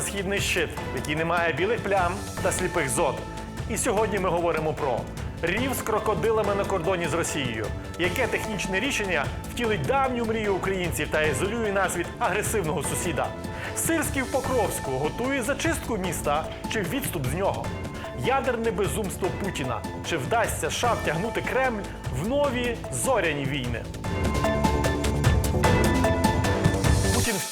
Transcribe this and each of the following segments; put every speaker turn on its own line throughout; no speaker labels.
Східний щит, в якій немає білих плям та сліпих зон. І сьогодні ми говоримо про рів з крокодилами на кордоні з Росією. Яке технічне рішення втілить давню мрію українців та ізолює нас від агресивного сусіда? Сирський в Покровську готує зачистку міста чи відступ з нього? Ядерне безумство Путіна. Чи вдасться США втягнути Кремль в нові зоряні війни?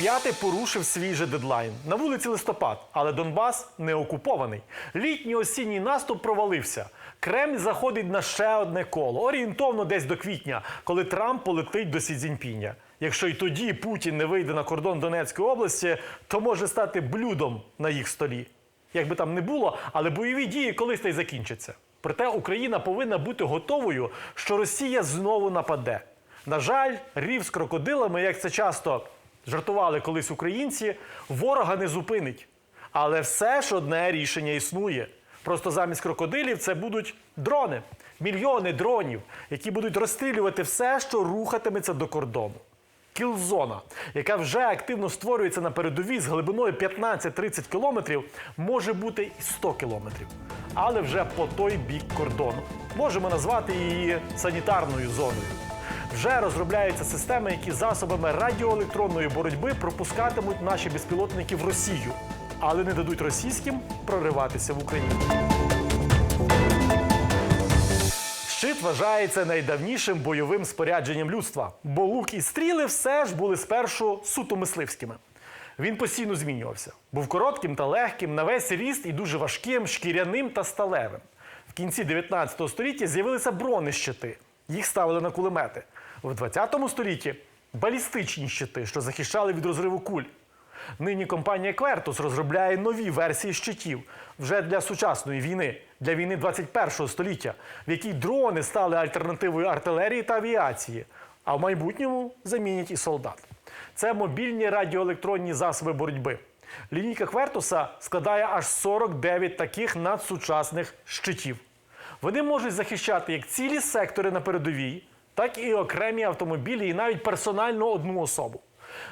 Вп'яте порушив свій же дедлайн. На вулиці листопад, але Донбас не окупований. Літній осінній наступ провалився. Кремль заходить на ще одне коло, орієнтовно десь до квітня, коли Трамп полетить до Сі Цзіньпіня. Якщо й тоді Путін не вийде на кордон Донецької області, то може стати блюдом на їх столі. Як би там не було, але бойові дії колись та й закінчаться. Проте Україна повинна бути готовою, що Росія знову нападе. На жаль, рів з крокодилами, як це часто жартували колись українці, ворога не зупинить. Але все ж одне рішення існує. Просто замість крокодилів це будуть дрони, мільйони дронів, які будуть розстрілювати все, що рухатиметься до кордону. Кілзона, яка вже активно створюється на передовій з глибиною 15-30 кілометрів, може бути і 100 кілометрів, але вже по той бік кордону. Можемо назвати її санітарною зоною. Вже розробляються системи, які засобами радіоелектронної боротьби пропускатимуть наші безпілотники в Росію, але не дадуть російським прориватися в Україну. Щит вважається найдавнішим бойовим спорядженням людства, бо лук і стріли все ж були спершу суто мисливськими. Він постійно змінювався. Був коротким та легким, на весь ріст і дуже важким, шкіряним та сталевим. В кінці 19 століття з'явилися бронещити. Їх ставили на кулемети. В 20 столітті балістичні щити, що захищали від розриву куль. Нині компанія Квертус розробляє нові версії щитів вже для сучасної війни, для війни 21 століття, в якій дрони стали альтернативою артилерії та авіації, а в майбутньому замінять і солдат. Це мобільні радіоелектронні засоби боротьби. Лінійка Квертуса складає аж 49 таких надсучасних щитів. Вони можуть захищати як цілі сектори на передовій, так і окремі автомобілі, і навіть персонально одну особу.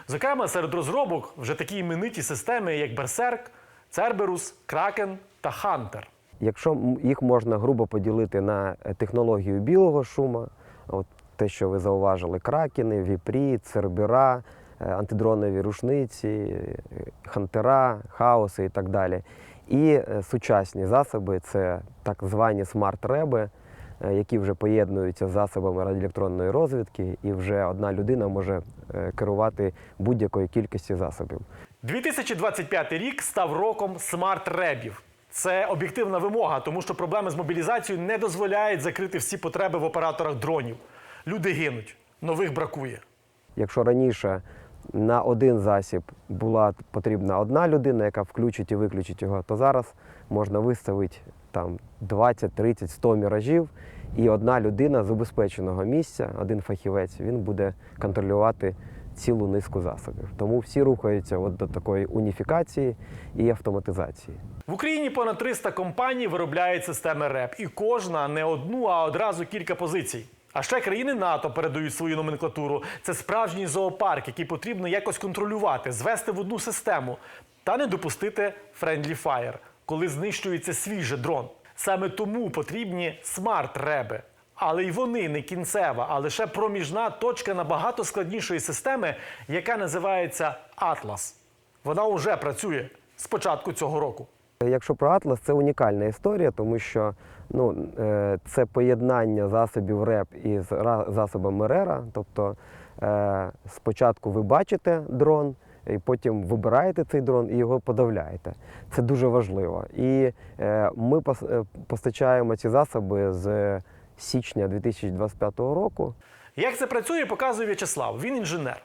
Зокрема, серед розробок вже такі імениті системи, як Берсерк, Церберус, Кракен та Хантер.
Якщо їх можна грубо поділити на е, технологію білого шума, от те, що ви зауважили, кракени, віпрі, цербера, е, антидронові рушниці, е, хантера, хаоси і так далі. І сучасні засоби це так звані смарт-реби, які вже поєднуються з засобами радіоелектронної розвідки, і вже одна людина може е, керувати будь-якою кількістю засобів.
2025 рік став роком смарт-ребів. Це об'єктивна вимога, тому що проблеми з мобілізацією не дозволяють закрити всі потреби в операторах дронів. Люди гинуть, нових бракує.
Якщо раніше на один засіб була потрібна одна людина, яка включить і виключить його, то зараз можна виставити там 20, 30, 100 міражів, і одна людина з убезпеченого місця, один фахівець, він буде контролювати цілу низку засобів. Тому всі рухаються от до такої уніфікації і автоматизації.
В Україні понад 300 компаній виробляють системи РЕП, і кожна не одну, а одразу кілька позицій. А ще країни НАТО передають свою номенклатуру. Це справжній зоопарк, який потрібно якось контролювати, звести в одну систему та не допустити friendly fire, коли знищується свіжий дрон. Саме тому потрібні смарт-реби. Але й вони не кінцева, а лише проміжна точка набагато складнішої системи, яка називається Атлас. Вона вже працює з початку цього року.
Якщо про Атлас, це унікальна історія, тому що ну, е, це поєднання засобів РЕП із засобами РЕРа. Тобто е, спочатку ви бачите дрон, і потім вибираєте цей дрон і його подавляєте. Це дуже важливо. І е, ми пос- е, постачаємо ці засоби з січня 2025 року.
Як це працює, показує В'ячеслав. Він інженер.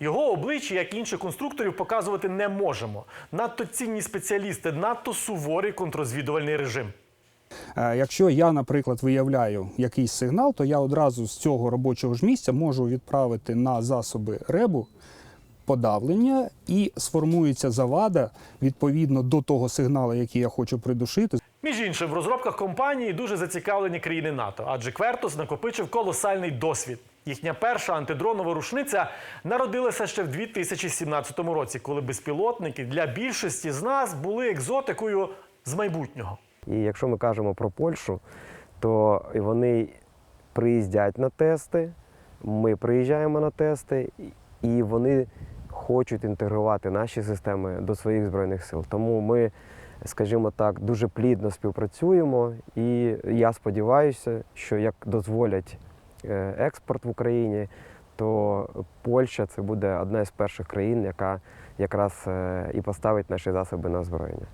Його обличчя, як і інших конструкторів, показувати не можемо. Надто цінні спеціалісти, надто суворий контррозвідувальний режим.
Е, Якщо я, наприклад, виявляю якийсь сигнал, то я одразу з цього робочого ж місця можу відправити на засоби ребу подавлення і сформується завада відповідно до того сигналу, який я хочу придушити.
Між іншим, в розробках компанії дуже зацікавлені країни НАТО, адже Квертус накопичив колосальний досвід. Їхня перша антидронова рушниця народилася ще в 2017 році, коли безпілотники для більшості з нас були екзотикою з майбутнього.
І якщо ми кажемо про Польщу, то вони приїздять на тести, ми приїжджаємо на тести, і вони хочуть інтегрувати наші системи до своїх збройних сил. Тому ми, скажімо так, дуже плідно співпрацюємо, і я сподіваюся, що як дозволять е, експорт в Україні, то Польща це буде одна з перших країн, яка якраз е, і поставить наші засоби на озброєння.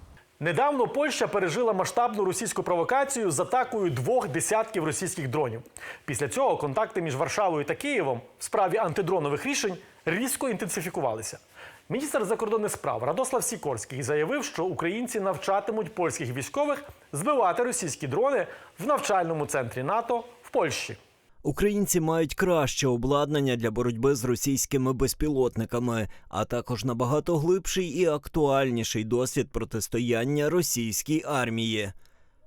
Недавно Польща пережила масштабну російську провокацію з атакою двох десятків російських дронів. Після цього контакти між Варшавою та Києвом в справі антидронових рішень різко інтенсифікувалися. Міністр закордонних справ Радослав Сікорський заявив, що українці навчатимуть польських військових збивати російські дрони в навчальному центрі НАТО в Польщі.
Українці мають краще обладнання для боротьби з російськими безпілотниками, а також набагато глибший і актуальніший досвід протистояння російській армії.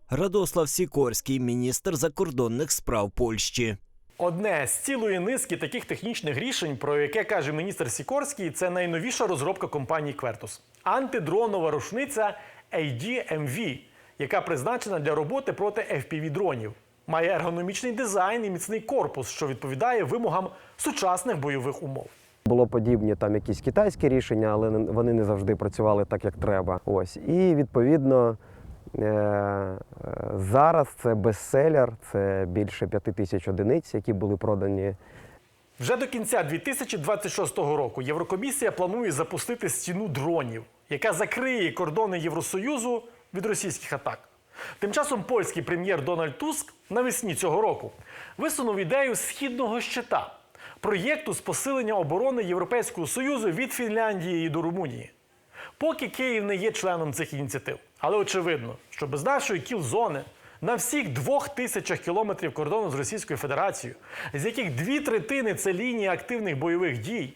Радослав Сікорський, міністр закордонних справ Польщі.
Одне з цілої низки таких технічних рішень, про яке каже міністр Сікорський, це найновіша розробка компанії Квертус антидронова рушниця AD-MV, яка призначена для роботи проти FPV-дронів. Має ергономічний дизайн і міцний корпус, що відповідає вимогам сучасних бойових умов.
Було подібні там якісь китайські рішення, але вони не завжди працювали так, як треба. Ось і відповідно зараз це бестселер, це більше п'яти тисяч одиниць, які були продані.
Вже до кінця 2026 року Єврокомісія планує запустити стіну дронів, яка закриє кордони Євросоюзу від російських атак. Тим часом польський прем'єр Дональд Туск навесні цього року висунув ідею східного щита проєкту з посилення оборони Європейського Союзу від Фінляндії до Румунії. Поки Київ не є членом цих ініціатив. Але очевидно, що без нашої кіл-зони на всіх двох тисячах кілометрів кордону з Російською Федерацією, з яких дві третини це лінії активних бойових дій,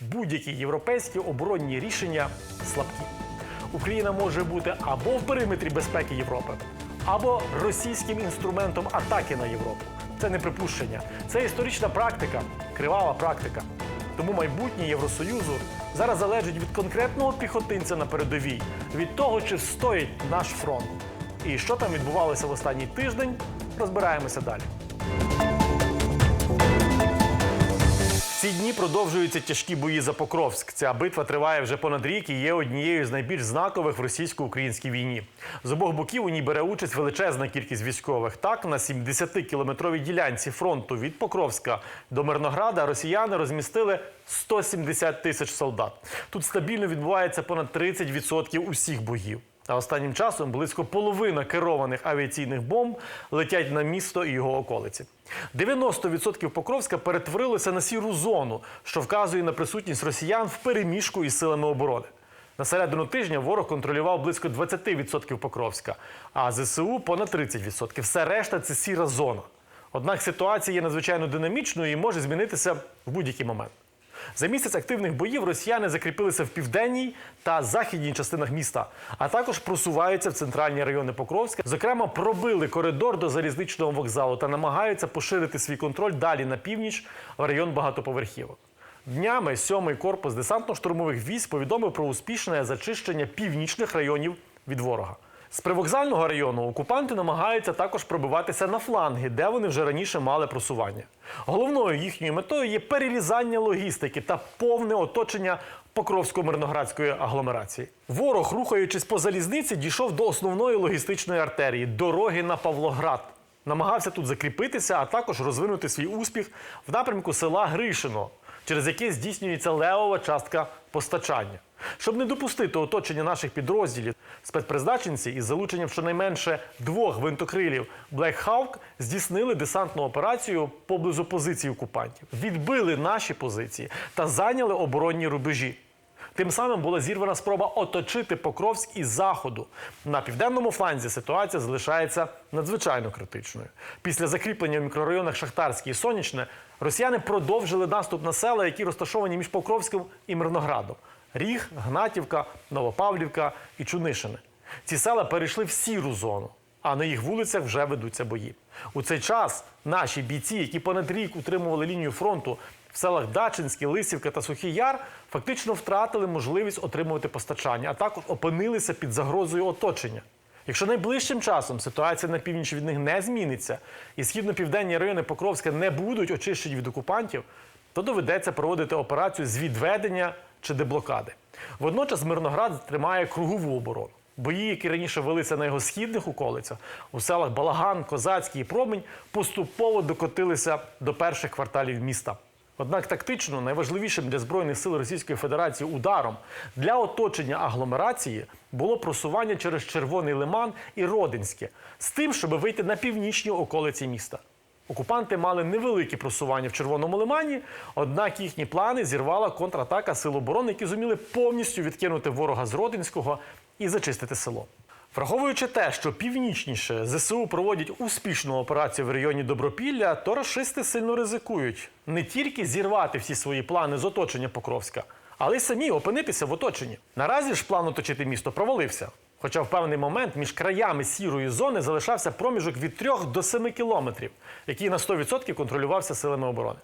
будь-які європейські оборонні рішення слабкі. Україна може бути або в периметрі безпеки Європи, або російським інструментом атаки на Європу. Це не припущення, це історична практика, кривава практика. Тому майбутнє Євросоюзу зараз залежить від конкретного піхотинця на передовій, від того, чи стоїть наш фронт. І що там відбувалося в останній тиждень, розбираємося далі. Ці дні продовжуються тяжкі бої за Покровськ. Ця битва триває вже понад рік і є однією з найбільш знакових в російсько-українській війні. З обох боків у ній бере участь величезна кількість військових. Так, на 70-кілометровій ділянці фронту від Покровська до Мирнограда росіяни розмістили 170 тисяч солдат. Тут стабільно відбувається понад 30% усіх боїв. А останнім часом близько половина керованих авіаційних бомб летять на місто і його околиці. 90% Покровська перетворилося на сіру зону, що вказує на присутність росіян в переміжку із силами оборони. На середину тижня ворог контролював близько 20% Покровська, а ЗСУ понад 30%. Все решта це сіра зона. Однак ситуація є надзвичайно динамічною і може змінитися в будь-який момент. За місяць активних боїв росіяни закріпилися в південній та західній частинах міста, а також просуваються в центральні райони Покровська. Зокрема, пробили коридор до залізничного вокзалу та намагаються поширити свій контроль далі на північ в район багатоповерхівок. Днями сьомий корпус десантно-штурмових військ повідомив про успішне зачищення північних районів від ворога. З привокзального району окупанти намагаються також пробиватися на фланги, де вони вже раніше мали просування. Головною їхньою метою є перерізання логістики та повне оточення Покровсько-Мирноградської агломерації. Ворог, рухаючись по залізниці, дійшов до основної логістичної артерії дороги на Павлоград. Намагався тут закріпитися, а також розвинути свій успіх в напрямку села Гришино, через яке здійснюється левова частка постачання. Щоб не допустити оточення наших підрозділів, спецпризначенці із залученням щонайменше двох гвинтокрилів Black Hawk здійснили десантну операцію поблизу позицій окупантів, відбили наші позиції та зайняли оборонні рубежі. Тим самим була зірвана спроба оточити Покровськ із заходу. На південному фланзі ситуація залишається надзвичайно критичною. Після закріплення в мікрорайонах Шахтарський і Сонячне росіяни продовжили наступ на села, які розташовані між Покровськом і Мирноградом: Ріг, Гнатівка, Новопавлівка і Чунишине. Ці села перейшли в сіру зону. а на їх вулицях вже ведуться бої. У цей час наші бійці, які понад рік утримували лінію фронту в селах Дачинське, Лисівка та Сухий Яр, фактично втратили можливість отримувати постачання, а також опинилися під загрозою оточення. Якщо найближчим часом ситуація на північ від них не зміниться і східно-південні райони Покровська не будуть очищені від окупантів, то доведеться проводити операцію з відведення чи деблокади. Водночас Мирноград тримає кругову оборону. Бої, які раніше велися на його східних околицях, у селах Балаган, Козацький і Промень, поступово докотилися до перших кварталів міста. Однак тактично найважливішим для збройних сил Російської Федерації ударом для оточення агломерації було просування через Червоний Лиман і Родинське з тим, щоб вийти на північні околиці міста. Окупанти мали невеликі просування в Червоному лимані, однак їхні плани зірвала контратака сил оборони, які зуміли повністю відкинути ворога з Родинського і зачистити село. Враховуючи те, що північніше ЗСУ проводять успішну операцію в районі Добропілля, то рашисти сильно ризикують не тільки зірвати всі свої плани з оточення Покровська, але й самі опинитися в оточенні. Наразі ж план оточити місто провалився. Хоча в певний момент між краями сірої зони залишався проміжок від 3 до 7 кілометрів, який на 100% контролювався силами оборони.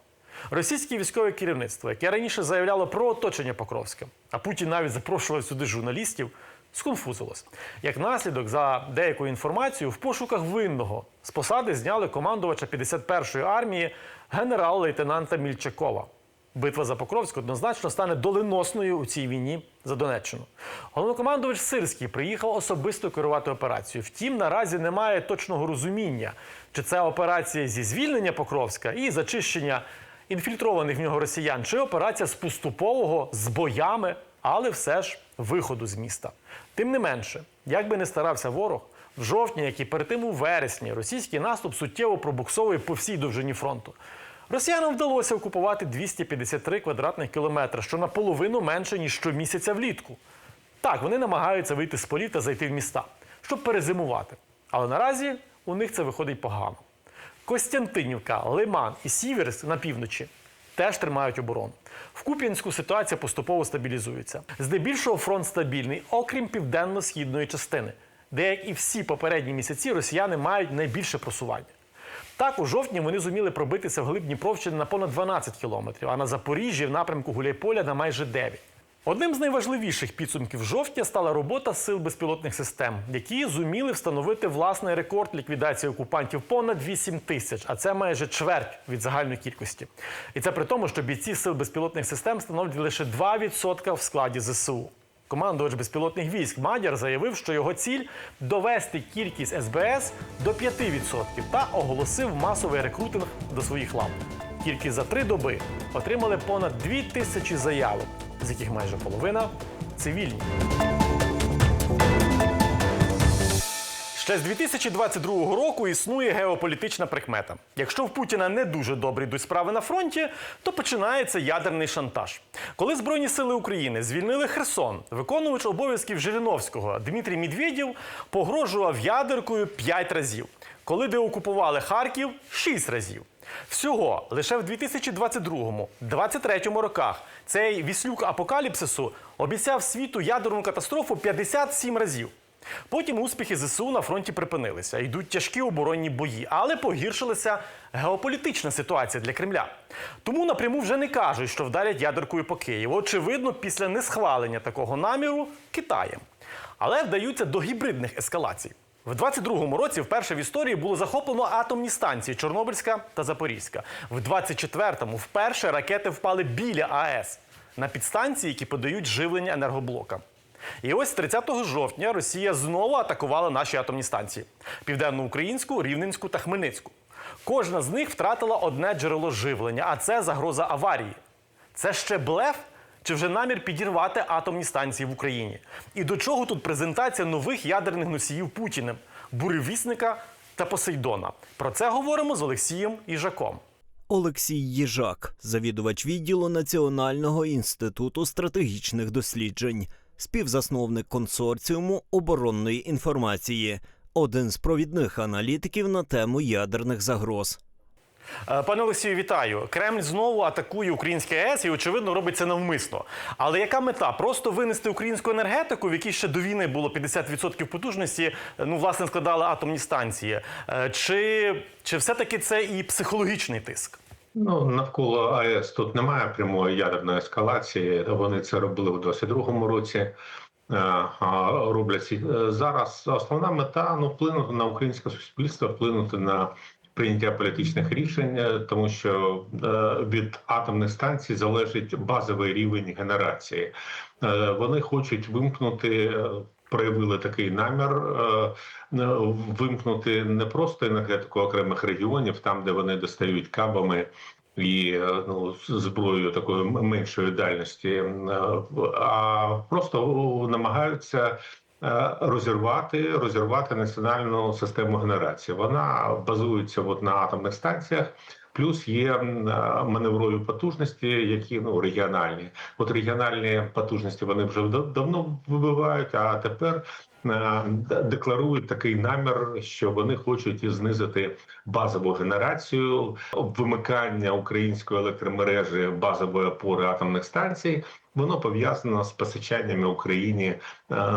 Російське військове керівництво, яке раніше заявляло про оточення Покровська, а Путін навіть запрошував сюди журналістів, сконфузилось. Як наслідок, за деякою інформацією, в пошуках винного з посади зняли командувача 51-ї армії генерал-лейтенанта Мільчакова. Битва за Покровськ однозначно стане доленосною у цій війні за Донеччину. Головнокомандувач Сирський приїхав особисто керувати операцією. Втім, наразі немає точного розуміння, чи це операція зі звільнення Покровська і зачищення інфільтрованих в нього росіян, чи операція з поступового з боями, але все ж виходу з міста. Тим не менше, як би не старався ворог, в жовтні, як і перед тим у вересні, російський наступ суттєво пробуксовує по всій довжині фронту. Росіянам вдалося окупувати 253 квадратних кілометри, що наполовину менше, ніж щомісяця влітку. Так, вони намагаються вийти з полів та зайти в міста, щоб перезимувати. Але наразі у них це виходить погано. Костянтинівка, Лиман і Сіверськ на півночі теж тримають оборону. В Куп'янську ситуація поступово стабілізується. Здебільшого фронт стабільний, окрім південно-східної частини, де, як і всі попередні місяці, росіяни мають найбільше просування. Так, у жовтні вони зуміли пробитися в глиб Дніпровщини на понад 12 кілометрів, а на Запоріжжі в напрямку Гуляйполя на майже 9. Одним з найважливіших підсумків жовтня стала робота сил безпілотних систем, які зуміли встановити власний рекорд ліквідації окупантів понад 8 тисяч, а це майже чверть від загальної кількості. І це при тому, що бійці сил безпілотних систем становлять лише 2% в складі ЗСУ. Командувач безпілотних військ Мадяр заявив, що його ціль довести кількість СБС до 5% та оголосив масовий рекрутинг до своїх лав. Тільки за три доби отримали понад 2 тисячі заявок, з яких майже половина цивільні. Ще з 2022 року існує геополітична прикмета. Якщо в Путіна не дуже добре йдуть справи на фронті, то починається ядерний шантаж. Коли Збройні сили України звільнили Херсон, виконувач обов'язків Жириновського Дмитрій Медведєв погрожував ядеркою 5 разів. Коли деокупували Харків 6 разів. Всього лише в 2022-2023 роках цей віслюк апокаліпсису обіцяв світу ядерну катастрофу 57 разів. Потім успіхи ЗСУ на фронті припинилися. Йдуть тяжкі оборонні бої, але погіршилася геополітична ситуація для Кремля. Тому напряму вже не кажуть, що вдарять ядеркою по Києву. Очевидно, після несхвалення такого наміру Китаєм. Але вдаються до гібридних ескалацій. В 22-му році вперше в історії було захоплено атомні станції Чорнобильська та Запорізька. В 24-му вперше ракети впали біля АЕС на підстанції, які подають живлення енергоблокам. І ось 30 жовтня Росія знову атакувала наші атомні станції: південноукраїнську, Рівненську та Хмельницьку. Кожна з них втратила одне джерело живлення, а це загроза аварії. Це ще блеф чи вже намір підірвати атомні станції в Україні? І до чого тут презентація нових ядерних носіїв Путіним, буревісника та Посейдона? Про це говоримо з Олексієм Іжаком.
Олексій Їжак, завідувач відділу Національного інституту стратегічних досліджень, співзасновник консорціуму оборонної інформації, один з провідних аналітиків на тему ядерних загроз.
Е, Пане Олексію, вітаю. Кремль знову атакує українське АЕС і, очевидно, робить це навмисно. Але яка мета? Просто винести українську енергетику, в якій ще до війни було 50% потужності, е, ну, власне, складали атомні станції. Е, Чи, чи все-таки це і психологічний тиск?
Ну навколо АЕС тут немає прямої ядерної ескалації. Вони це робили в 22-му році. е, Роблять е, зараз. Основна мета ну вплинути на українське суспільство, вплинути на прийняття політичних рішень, е, тому що від атомних станцій залежить базовий рівень генерації. Вони хочуть вимкнути. Проявили такий намір е, е, вимкнути не просто енергетику окремих регіонів, там де вони достають кабами і е, ну, зброєю такої меншої дальності, а просто намагаються розірвати розірвати національну систему генерації. Вона базується от на атомних станціях. Плюс є е, маневрові потужності, які ну регіональні. От регіональні потужності вони вже дав- давно вибивають, а тепер е, декларують такий намір, що вони хочуть знизити базову генерацію, вимикання української електромережі базової опори атомних станцій. Воно пов'язано з постачаннями Україні е,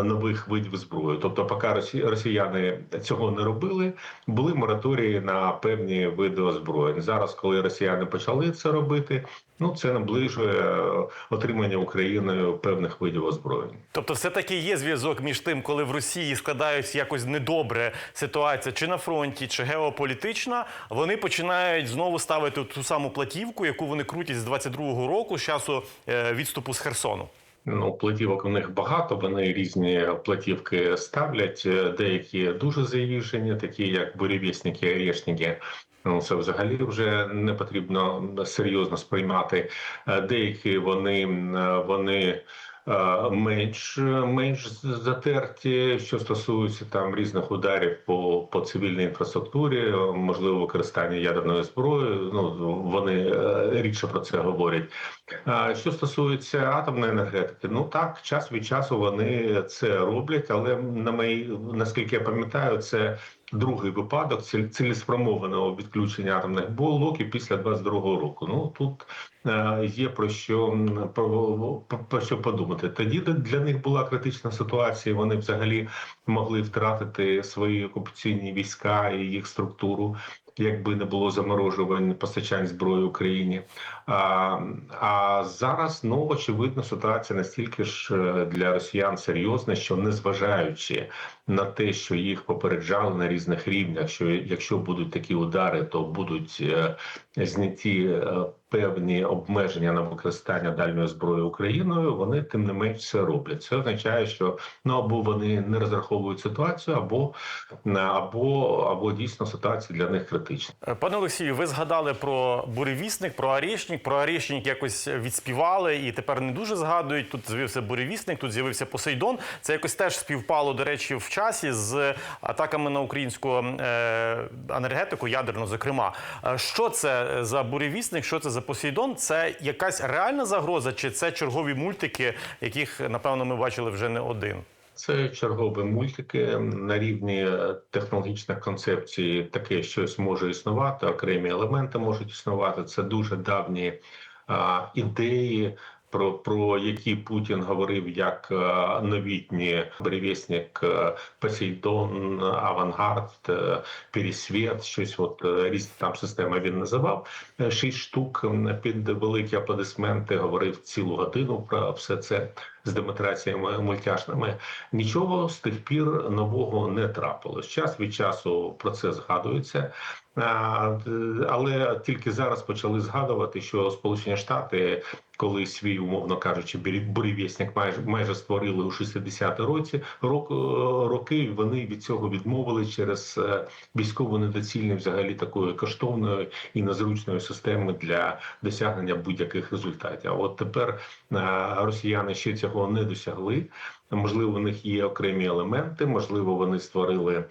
нових видів зброї. Тобто, поки росі- росіяни цього не робили, були мораторії на певні види озброєнь. Зараз, коли росіяни почали це робити, ну це наближує е, отримання Україною певних видів озброєнь.
Тобто, все-таки є зв'язок між тим, коли в Росії складається якось недобре ситуація, чи на фронті, чи геополітична, вони починають знову ставити ту саму платівку, яку вони крутять з 22-го року, з часу е, відступу з Херсону.
Ну, платівок у них багато. Вони різні платівки ставлять. е, Деякі дуже заїжджені, такі як буревісники, орешники. Ну, це взагалі вже не потрібно серйозно сприймати. Е, Деякі вони вони. е, Менш менш затерті, що стосується там різних ударів по, по цивільній інфраструктурі, можливо, використання ядерної зброї. Ну вони е, рідше про це говорять. А Що стосується атомної енергетики, ну так, час від часу вони це роблять, але на мої, наскільки я пам'ятаю, це другий випадок цілеспрямованого відключення атомних блоків після 22-го року. Ну тут е, є про що про, про що подумати. Тоді для них була критична ситуація. Вони взагалі могли втратити свої окупаційні війська і їх структуру. Якби не було заморожувань постачань зброї Україні, а, а зараз ну очевидно ситуація настільки ж е, для росіян серйозна, що незважаючи на те, що їх попереджали на різних рівнях, що якщо будуть такі удари, то будуть е, зняті е, певні обмеження на використання дальньої зброї Україною. Вони тим не менш це роблять. Це означає, що ну або вони не розраховують ситуацію, або або або дійсно ситуація для них критична.
Е, Пане Олексію, ви згадали про буревісник, про Арішник. Про Арішник якось відспівали і тепер не дуже згадують. Тут з'явився буревісник, тут з'явився Посейдон. Це якось теж співпало, до речі, в часі з атаками на українську е, енергетику, ядерну, зокрема. Е, Що це за буревісник? Що це за Посейдон? Це якась реальна загроза, чи це чергові мультики, яких напевно ми бачили вже не один?
Це чергові мультики на рівні е, технологічних концепцій. Таке щось може існувати, окремі елементи можуть існувати. Це дуже давні а, ідеї. Про, про які Путін говорив як е, новітні бревісник е, Посейдон, Авангард, е, Пересвіт, щось от різні там системи він називав. Шість штук під великі аплодисменти говорив цілу годину про все це з демонстраціями мультяшними. Нічого з тих пір нового не трапилось. Час від часу про це згадується. Але тільки зараз почали згадувати, що Сполучені Штати, коли свій, умовно кажучи, буревісник майже майже створили у 60-ті році рок, роки, вони від цього відмовили через е, військово недоцільні взагалі такої коштовної і незручної системи для досягнення будь-яких результатів. А от тепер е, росіяни ще цього не досягли. Можливо, в них є окремі елементи, можливо, вони створили е,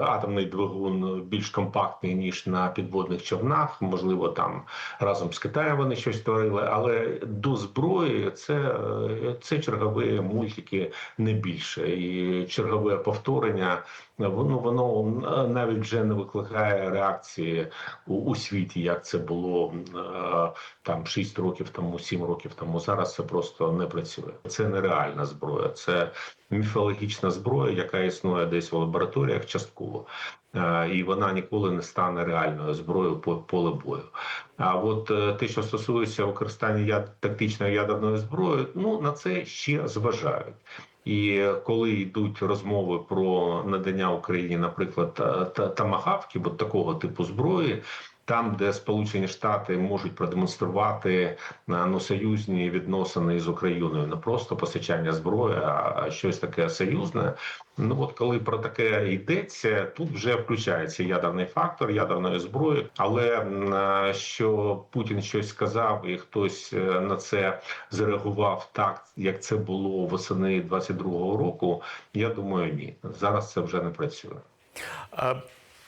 атомний двигун більш компактний ніж на підводних човнах. Можливо, там разом з Китаєм вони щось створили, але до зброї це, е, це чергові мультики не більше, і чергове повторення воно воно е, навіть вже не викликає реакції у, у світі, як це було е, там 6 років тому, 7 років тому. Зараз це просто не працює. Це нереальна зброя, це міфологічна зброя, яка існує десь в лабораторіях частково. Е, І вона ніколи не стане реальною зброєю по поле бою. А от е, те, що стосується використання яд... тактичної ядерної зброї, ну на це ще зважають. І коли йдуть розмови про надання Україні, наприклад, та- тамагавки, бо такого типу зброї. Там, де Сполучені Штати можуть продемонструвати е, ну, союзні відносини з Україною, не просто постачання зброї, а щось таке союзне. Ну от коли про таке йдеться, тут вже включається ядерний фактор ядерної зброї. Але е, що Путін щось сказав, і хтось е, на це зреагував так, як це було восени 22-го року. Я думаю, ні. Зараз це вже не працює.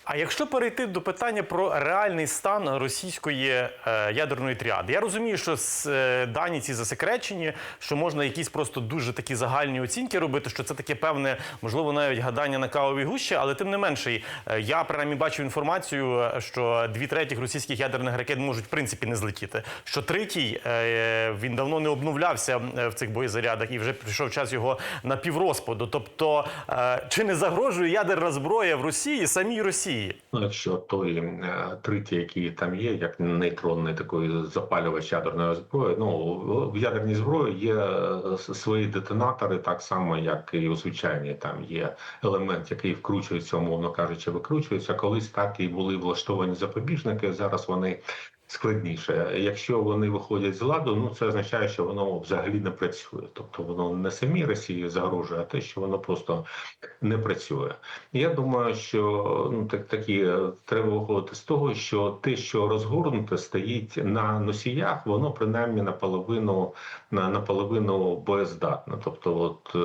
А якщо перейти до питання про реальний стан російської е, ядерної тріади, я розумію, що с- е, дані ці засекречені, що можна якісь просто дуже такі загальні оцінки робити, що це таке певне, можливо, навіть гадання на кавовій гущі, але тим не менше, е, я принаймні бачив інформацію, що дві третіх російських ядерних ракет можуть в принципі не злетіти. Що третій він давно не обновлявся в цих боєзарядах і вже прийшов час його напіврозпаду. Тобто, е, чи не загрожує ядерна зброя в Росії самій Росії?
Ну, якщо той е, третій, який там є, як нейтронний такий запалювач ядерної зброї, ну в ядерній зброї є е, свої детонатори, так само як і у звичайній. Там є елемент, який вкручується, умовно кажучи, викручується. Колись так і були влаштовані запобіжники. Зараз вони складніше. Якщо вони виходять з ладу, ну це означає, що воно взагалі не працює. Тобто воно не самій Росії загрожує, а те, що воно просто не працює. Я думаю, що ну так такі е, треба виходити з того, що те, що розгорнуте, стоїть на носіях, воно принаймні наполовину на наполовину боєздатне. Тобто, от е,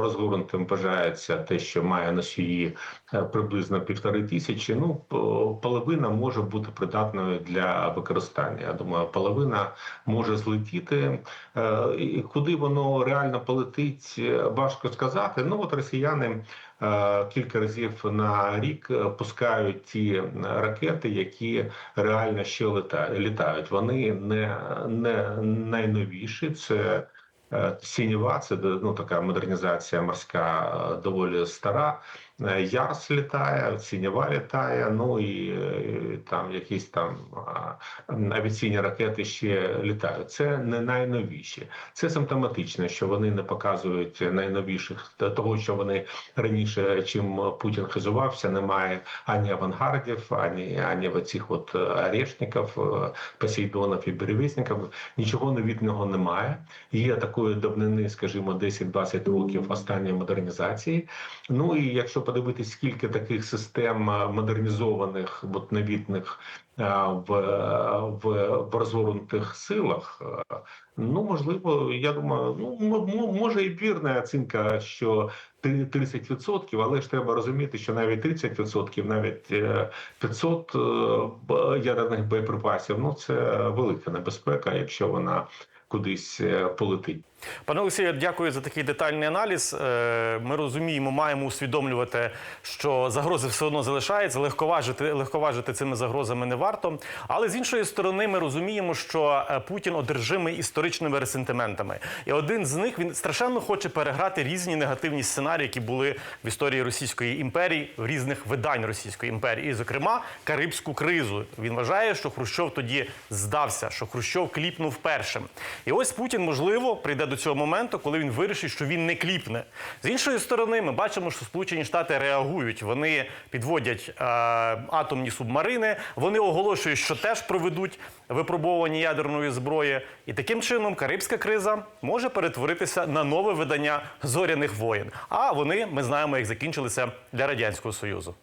розгорнутим бажається те, що має носії е, приблизно півтори тисячі. Ну половина може бути придатною для використання. Я думаю, половина може злетіти. Е, І куди воно реально полетить, е, важко сказати. Ну от росіяни е, кілька разів на рік пускають ті ракети, які реально ще літають. Вони не, не найновіші. Це Сінєва, це ну, така модернізація морська доволі стара. Е, Ярс літає, Сінєва літає, ну і е, там якісь там авіаційні ракети ще літають. Це не найновіші. Це симптоматично, що вони не показують найновіших того, що вони раніше, чим Путін хизувався, немає ані авангардів, ані ані оцих от орешників, е, посейдонів і перевісників. Нічого новітнього немає. Є такої давнини, скажімо, 10-20 років останньої модернізації. Ну і якщо подивитись, скільки таких систем е, модернізованих, новітних е, в, в, в розгорнутих силах, ну можливо, я думаю, ну може і вірна оцінка, що ти- 30%, але ж треба розуміти, що навіть 30%, навіть е, 500 е, ядерних боєприпасів, ну це велика небезпека, якщо вона кудись полетить.
Пане Олексію, дякую за такий детальний аналіз. Е, Ми розуміємо, маємо усвідомлювати, що загрози все одно залишаються. Легковажити, легковажити цими загрозами не варто. Але з іншої сторони, ми розуміємо, що е, Путін одержимий історичними ресентиментами. І один з них він страшенно хоче переграти різні негативні сценарії, які були в історії Російської імперії, в різних видань Російської імперії, і, зокрема, Карибську кризу. Він вважає, що Хрущов тоді здався, що Хрущов кліпнув першим. І ось Путін, можливо, прийде до цього моменту, коли він вирішить, що він не кліпне. З іншої сторони, ми бачимо, що Сполучені Штати реагують. Вони підводять е, атомні субмарини, вони оголошують, що теж проведуть випробовування ядерної зброї. І таким чином Карибська криза може перетворитися на нове видання зоряних воєн. А вони, ми знаємо, як закінчилися для радянського союзу.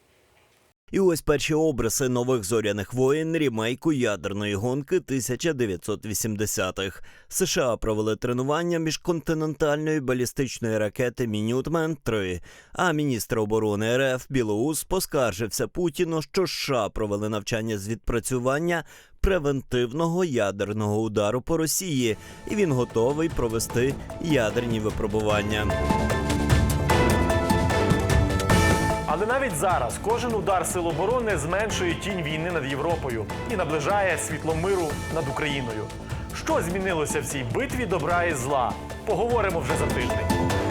І ось перші обриси нових зоряних воєн рімейку ядерної гонки 1980-х. США провели тренування міжконтинентальної балістичної ракети Мінютмен 3 А міністр оборони РФ Білоус поскаржився Путіну, що США провели навчання з відпрацювання превентивного ядерного удару по Росії, і він готовий провести ядерні випробування.
Але навіть зараз кожен удар сил оборони зменшує тінь війни над Європою і наближає світло миру над Україною. Що змінилося в цій битві добра і зла? Поговоримо вже за тиждень.